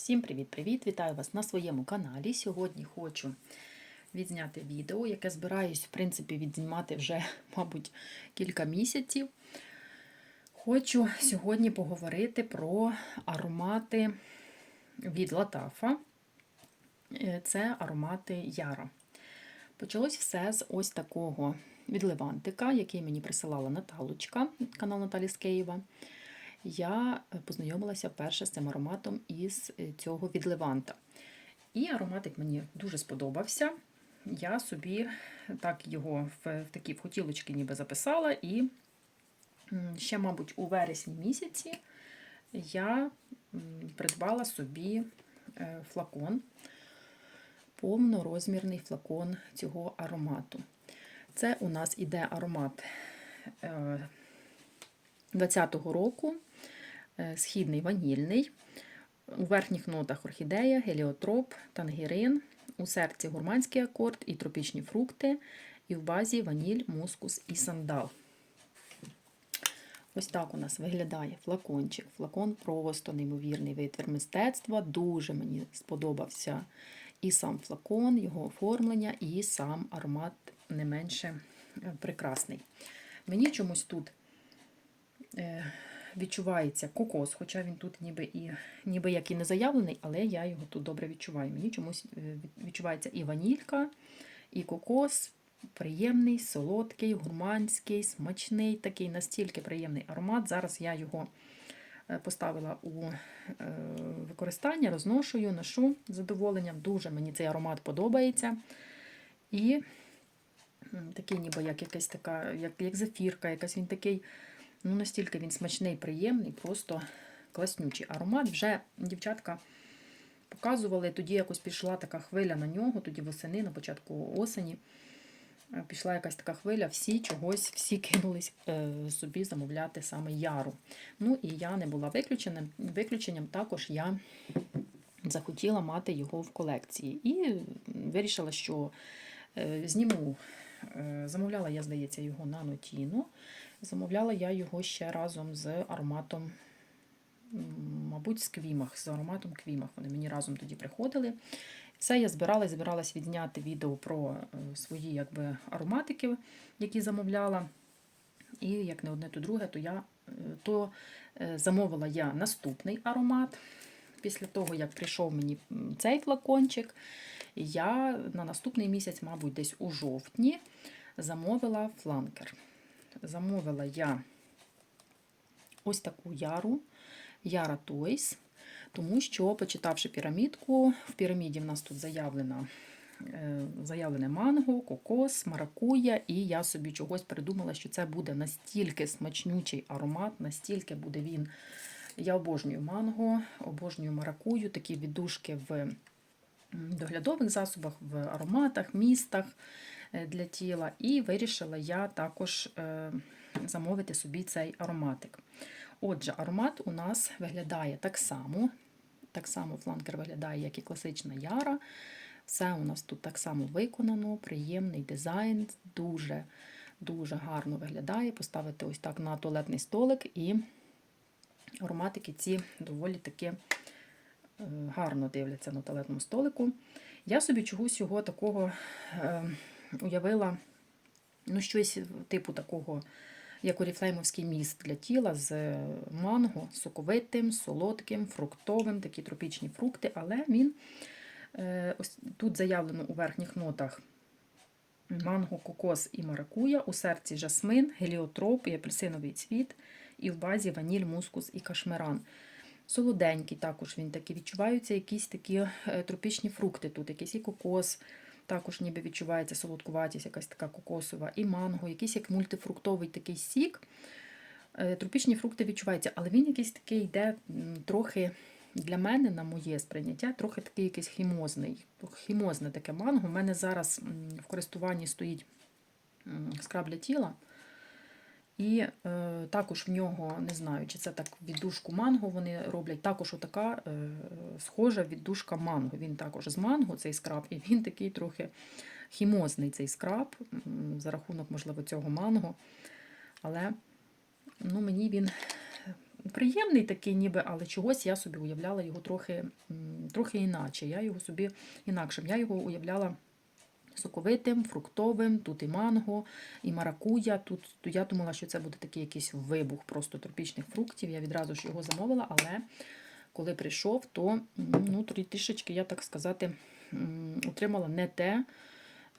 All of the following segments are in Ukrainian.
Всім привіт-привіт! Вітаю вас на своєму каналі. Сьогодні хочу відзняти відео, яке збираюсь, в принципі, відзнімати вже, мабуть, кілька місяців. Хочу сьогодні поговорити про аромати від Латафа. Е, Це аромати Яра. Почалось все з ось такого відливантика, який мені присилала Наталочка, канал Наталі з Києва я познайомилася вперше з цим ароматом із е, цього відливанта. І ароматик мені дуже сподобався. Я собі так його в, такі хотілочки ніби записала, і ще, мабуть, у вересні місяці я придбала собі е, флакон, повнорозмірний флакон цього аромату. Це у нас іде аромат 20-го року. Е, східний ванільний. У верхніх нотах орхідея, геліотроп, тангерин, у серці гурманський акорд і тропічні фрукти, і в базі ваніль, мускус і сандал. Ось так у нас виглядає флакончик. Флакон просто неймовірний витвір мистецтва. Дуже мені сподобався і сам флакон, його оформлення, і сам аромат не менше е, прекрасний. Мені чомусь тут е, відчувається кокос, хоча він тут ніби і ніби як і не заявлений, але я його тут добре відчуваю. Мені чомусь е, відчувається і ванілька, і кокос. Приємний, солодкий, гурманський, смачний, такий настільки приємний аромат. Зараз я його е, поставила у е, використання, розношую, ношу з задоволенням. Дуже мені цей аромат подобається. І такий, ніби як якась така, як як зефірка, якась він такий Ну, настільки він смачний, приємний, просто класнючий аромат. Вже дівчатка показували, тоді якось пішла така хвиля на нього, тоді восени, на початку осені. Е, пішла якась така хвиля, всі чогось, всі кинулись е, собі замовляти саме яру. Ну і я не була виключенням. Виключенням також я захотіла мати його в колекції. І вирішила, що е, зніму, замовляла, я, здається, його на нотіну. Замовляла я його ще разом з ароматом, мабуть, з квімах, з ароматом квімах. Вони мені разом тоді приходили. Все я збирала збиралась відзняти відео про е, свої якби, ароматики, які замовляла. І як не одне, то друге, то я е, то е, замовила я наступний аромат. Після того, як прийшов мені цей флакончик, я на наступний місяць, мабуть, десь у жовтні замовила фланкер замовила я ось таку яру, Яра Тойс, тому що, почитавши пірамідку, в піраміді в нас тут заявлена. Е, заявлене манго, кокос, маракуя, і я собі чогось придумала, що це буде настільки смачнючий аромат, настільки буде він. Я обожнюю манго, обожнюю маракую, такі віддушки в доглядових засобах, в ароматах, містах. Е, для тіла, і вирішила я також е, замовити собі цей ароматик. Отже, аромат у нас виглядає так само. Так само фланкер виглядає, як і класична яра. Все у нас тут так само виконано, приємний дизайн, дуже дуже гарно виглядає. Поставити ось так на туалетний столик, і ароматики ці доволі таки е, гарно дивляться на туалетному столику. Я собі чогось його такого уявила ну, щось типу такого, як оріфлеймовський міст для тіла з манго, соковитим, солодким, фруктовим, такі тропічні фрукти, але він е, ось тут заявлено у верхніх нотах. Манго, кокос і маракуя, у серці жасмин, геліотроп і апельсиновий цвіт, і в базі ваніль, мускус і кашмиран. Солоденький також він такий. Відчуваються якісь такі е, тропічні фрукти тут, якийсь і кокос, також ніби відчувається солодкуватість, якась така кокосова, і манго, якийсь як мультифруктовий такий сік. Е, тропічні фрукти відчуваються, але він якийсь такий йде трохи для мене, на моє сприйняття, трохи такий якийсь хімозний. Хімозне таке манго. У мене зараз в користуванні стоїть скраб для тіла. І е, також в нього, не знаю, чи це так віддушку манго вони роблять, також отака е, схожа віддушка манго. Він також з манго, цей скраб, і він такий трохи хімозний цей скраб, за рахунок, можливо, цього манго. Але ну, мені він приємний такий, ніби, але чогось я собі уявляла його трохи, трохи іначе. Я його собі інакшим. Я його уявляла соковитим, фруктовим, тут і манго, і маракуя. Тут я думала, що це буде такий якийсь вибух просто тропічних фруктів. Я відразу ж його замовила, але коли прийшов, то ну, трішечки, я так сказати, отримала не те,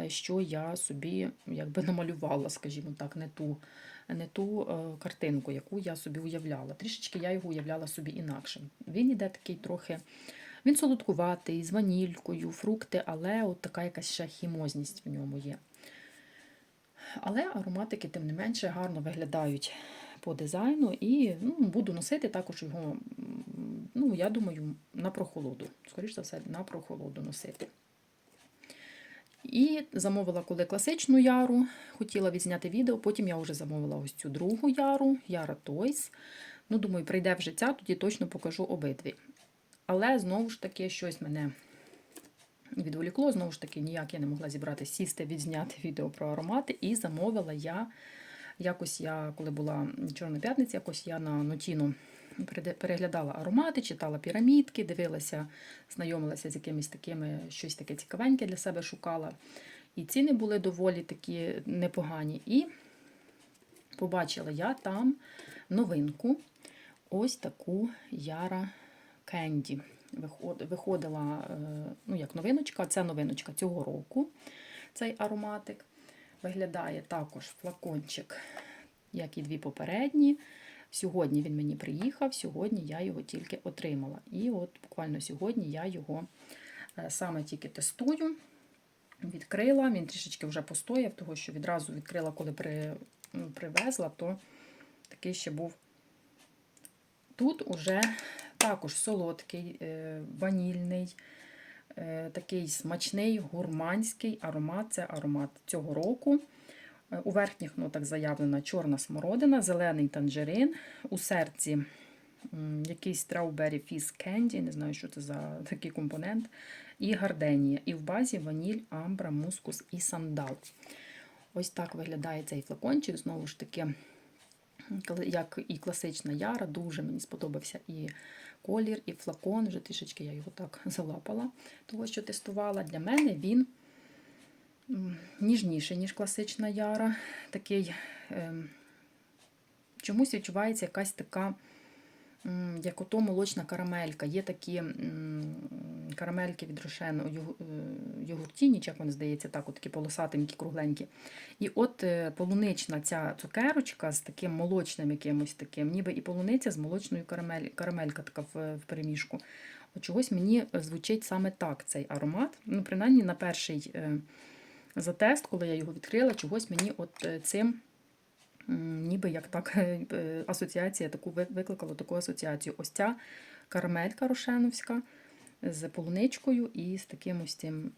е, що я собі якби намалювала, скажімо так, не ту, не ту е, картинку, яку я собі уявляла. Трішечки я його уявляла собі інакшим. Він іде такий трохи. Він солодкуватий, з ванількою, фрукти, але от така якась ще хімозність в ньому є. Але ароматики, тим не менше, гарно виглядають по дизайну і ну, буду носити також його, ну, я думаю, на прохолоду. Скоріше за все, на прохолоду носити. І замовила коли класичну яру, хотіла відзняти відео, потім я вже замовила ось цю другу яру, Яра Toys. Ну, думаю, прийде в життя, тоді точно покажу обидві. Але знову ж таки, щось мене відволікло, знову ж таки, ніяк я не могла зібрати сісти, відзняти відео про аромати. І замовила я, якось я, коли була Чорна п'ятниця, якось я на Нотіну переглядала аромати, читала пірамідки, дивилася, знайомилася з якимись такими, щось таке цікавеньке для себе шукала. І ціни були доволі такі непогані. І побачила я там новинку, ось таку Яра Кенді. Виходила, е, ну як новиночка, це новиночка цього року, цей ароматик. Виглядає також флакончик, як і дві попередні. Сьогодні він мені приїхав, сьогодні я його тільки отримала. І от буквально сьогодні я його е, саме тільки тестую. Відкрила, він трішечки вже постояв, того що відразу відкрила, коли при, привезла, то такий ще був. Тут уже також солодкий, е, ванільний, е, такий смачний, гурманський аромат. Це аромат цього року. Е, У верхніх нотах заявлена чорна смородина, зелений танжерин, у серці якийсь Strawberry Fizz Candy, не знаю, що це за такий компонент, і гарденія. І в базі ваніль, амбра, мускус і сандал. Ось так виглядає цей флакончик. Знову ж таки, як і класична яра, дуже мені сподобався і колір, і флакон. Вже трішечки я його так залапала, того, що тестувала. Для мене він ніжніший, ніж класична яра. Такий е, чомусь відчувається якась така, як ото молочна карамелька. Є такі карамельки від Рошен, е, йогуртіні, як вони здається, так, такі полосатенькі, кругленькі. І от е, полунична ця цукерочка з таким молочним якимось таким, ніби і полуниця з молочною карамель, карамелька така в, в переміжку. От чогось мені звучить саме так цей аромат. Ну, принаймні на перший е, затест, коли я його відкрила, чогось мені от е, цим. Ніби як так е, е, асоціація таку викликала таку асоціацію. Ось ця карамелька рошеновська з полуничкою і з таким ось цим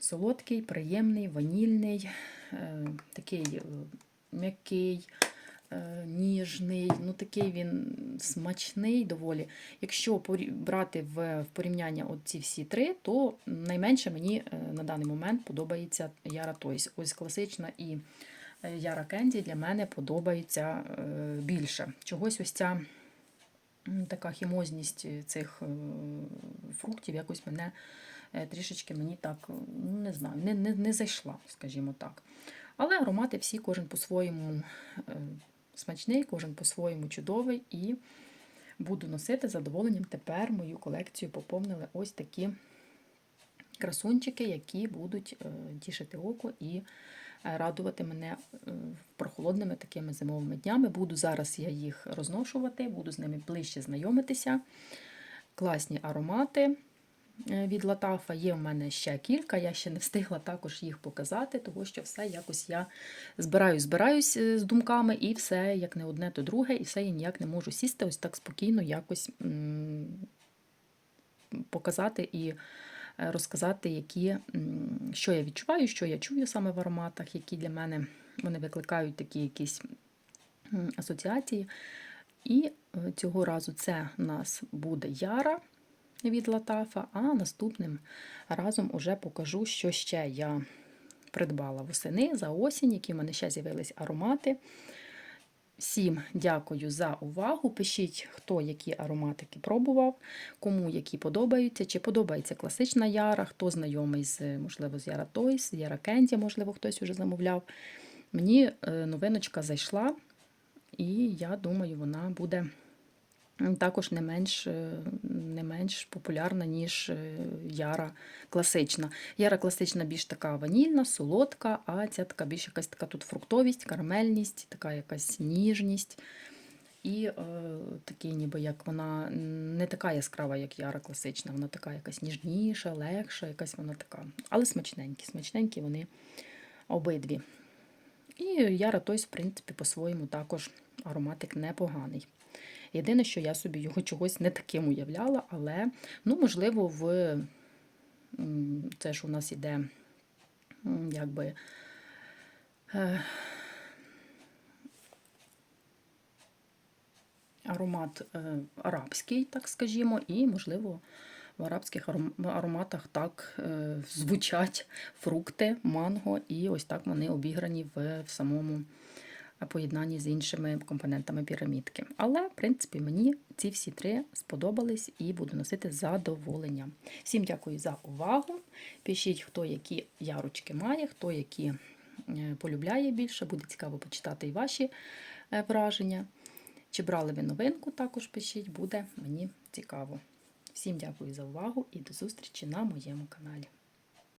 солодкий, приємний, ванільний, е, такий е, м'який, е, ніжний, ну такий він смачний доволі. Якщо брати в, порівняння ці всі три, то найменше мені на даний момент подобається Яра Тойс. Ось класична і Яра Кенді для мене подобається більше. Чогось ось ця така хімозність цих е, фруктів якось мене е, трішечки мені так, е, ну не знаю, не, не, не зайшла, скажімо так. Але аромати всі, кожен по-своєму е, смачний, кожен по-своєму чудовий. І буду носити задоволенням. Тепер мою колекцію поповнили ось такі красунчики, які будуть тішити око і радувати мене е, прохолодними такими зимовими днями. Буду зараз я їх розношувати, буду з ними ближче знайомитися. Класні аромати е, від Латафа. Є в мене ще кілька, я ще не встигла також їх показати, тому що все якось я збираюсь, збираюсь е, з думками, і все як не одне, то друге, і все я ніяк не можу сісти ось так спокійно якось показати і е, розказати, які, що я відчуваю, що я чую саме в ароматах, які для мене вони викликають такі якісь асоціації. І е, цього разу це у нас буде Яра від Латафа, а наступним разом уже покажу, що ще я придбала восени за осінь, які в мене ще з'явились аромати. Всім дякую за увагу. Пишіть, хто які ароматики пробував, кому які подобаються, чи подобається класична яра, хто знайомий з, можливо, з Яра Тойс, Яра Кенді, можливо, хтось уже замовляв. Мені е, новиночка зайшла, і я думаю, вона буде також не менш, е, не менш популярна, ніж е, Яра класична. Яра класична більш така ванільна, солодка, а ця така більш якась така тут фруктовість, карамельність, така якась ніжність. І е, такий, ніби як вона не така яскрава, як Яра класична, вона така якась ніжніша, легша, якась вона така. Але смачненькі, смачненькі вони обидві. І Яра Тойс, в принципі, по-своєму також ароматик непоганий. Єдине, що я собі його чогось не таким уявляла, але, ну, можливо, в це ж у нас іде якби. е, Аромат е, арабський, так скажімо, і, можливо, в арабських ароматах так е, звучать фрукти, манго, і ось так вони обіграні в, самому поєднанні з іншими компонентами пірамідки. Але, в принципі, мені ці всі три сподобались і буду носити з задоволенням. Всім дякую за увагу. Пишіть, хто які ярочки має, хто які е, полюбляє більше. Буде цікаво почитати і ваші е, враження. Чи брали ви новинку, також пишіть, буде мені цікаво. Всім дякую за увагу і до зустрічі на моєму каналі.